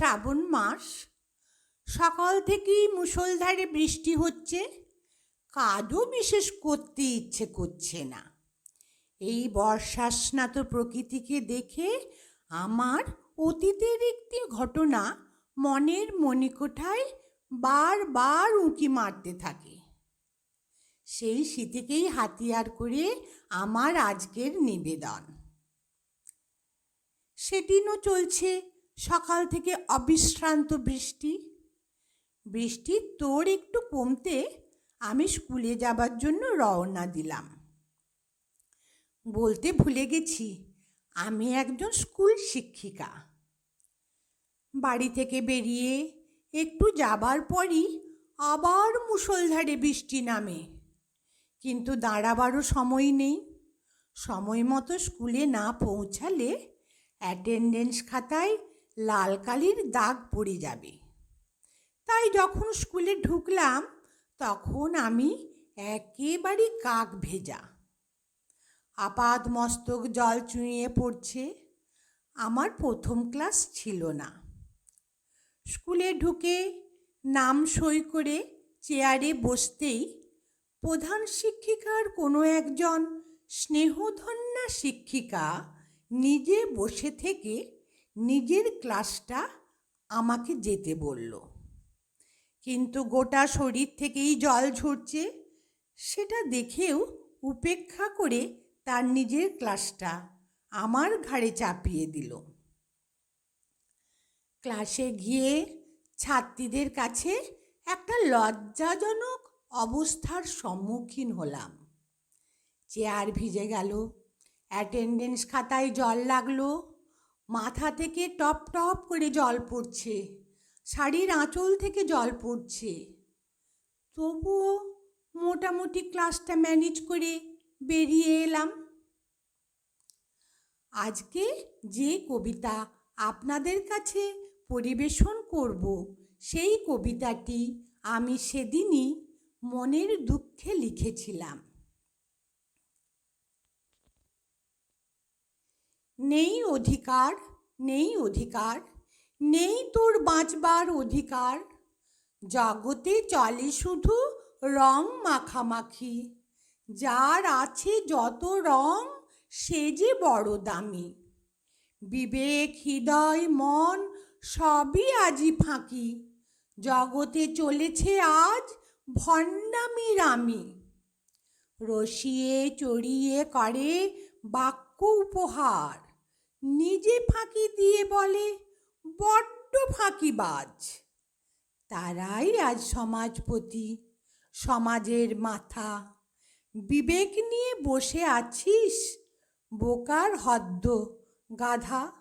শ্রাবণ মাস, সকাল থেকেই মুষলধারে বৃষ্টি হচ্ছে, কাজও বিশেষ করতে ইচ্ছে করছে না। এই বর্ষাস্নাত প্রকৃতিকে দেখে আমার অতীতের একটি ঘটনা মনের মণিকোঠায় বারবার উঁকি মারতে থাকে। সেই স্মৃতিকেই হাতিয়ার করে আমার আজকের নিবেদন। সেদিনও চলছে সকাল থেকে অবিশ্রান্ত বৃষ্টি। বৃষ্টি তোর একটু কমতে আমি স্কুলে যাবার জন্য রওনা দিলাম। বলতে ভুলে গেছি, আমি একজন স্কুল শিক্ষিকা। বাড়ি থেকে বেরিয়ে একটু যাবার পরই আবার মুষলধারে বৃষ্টি নামে। কিন্তু দাঁড়াবারও সময় নেই। সময় মতো স্কুলে না পৌঁছালে অ্যাটেন্ডেন্স খাতায় লাল কালির দাগ পড়ে যাবে। তাই যখন স্কুলে ঢুকলাম, তখন আমি একেবারে কাক ভেজা। আপাদ মস্তক জল চুঁইয়ে পড়ছে, আমার প্রথম ক্লাস ছিল না। স্কুলে ঢুকে নাম সই করে চেয়ারে বসতেই প্রধান শিক্ষিকার কোনো একজন স্নেহধন্যা শিক্ষিকা নিজে বসে থেকে নিজের ক্লাসটা আমাকে যেতে বলল। কিন্তু গোটা শরীর থেকেই জল ঝরছে, সেটা দেখেও উপেক্ষা করে তার নিজের ক্লাসটা আমার ঘাড়ে চাপিয়ে দিল। ক্লাসে গিয়ে ছাত্রীদের কাছে একটা লজ্জাজনক অবস্থার সম্মুখীন হলাম। চেয়ার ভিজে গেল, অ্যাটেন্ডেন্স খাতায় জল লাগল মাথা থেকে টপ টপ করে জল পড়ছে, শাড়ির আঁচল থেকে জল পড়ছে। তবুও মোটামুটি ক্লাসটা ম্যানেজ করে বেরিয়ে এলাম। আজকে যে কবিতা আপনাদের কাছে পরিবেশন করব, সেই কবিতাটি আমি সেদিনই মনের দুঃখে লিখেছিলাম। নেই অধিকার নেই অধিকার, নেই তোর বাঁচবার অধিকার। জগতে চলে শুধু রং মাখামাখি, যার আছে যত রং, সে যে বড় দামি। বিবেক, হৃদয়, মন, সবই আজি ফাঁকি। জগতে চলেছে আজ ভণ্ডামি রামি। রসিয়ে, চড়িয়ে করে বাক্য উপহার। নিজে ফাঁকি দিয়ে বলে, বড্ড ফাঁকিবাজ। তারাই আজ সমাজপতি, সমাজের মাথা। বিবেক নিয়ে বসে আছিস, বোকার হদ্দ গাধা।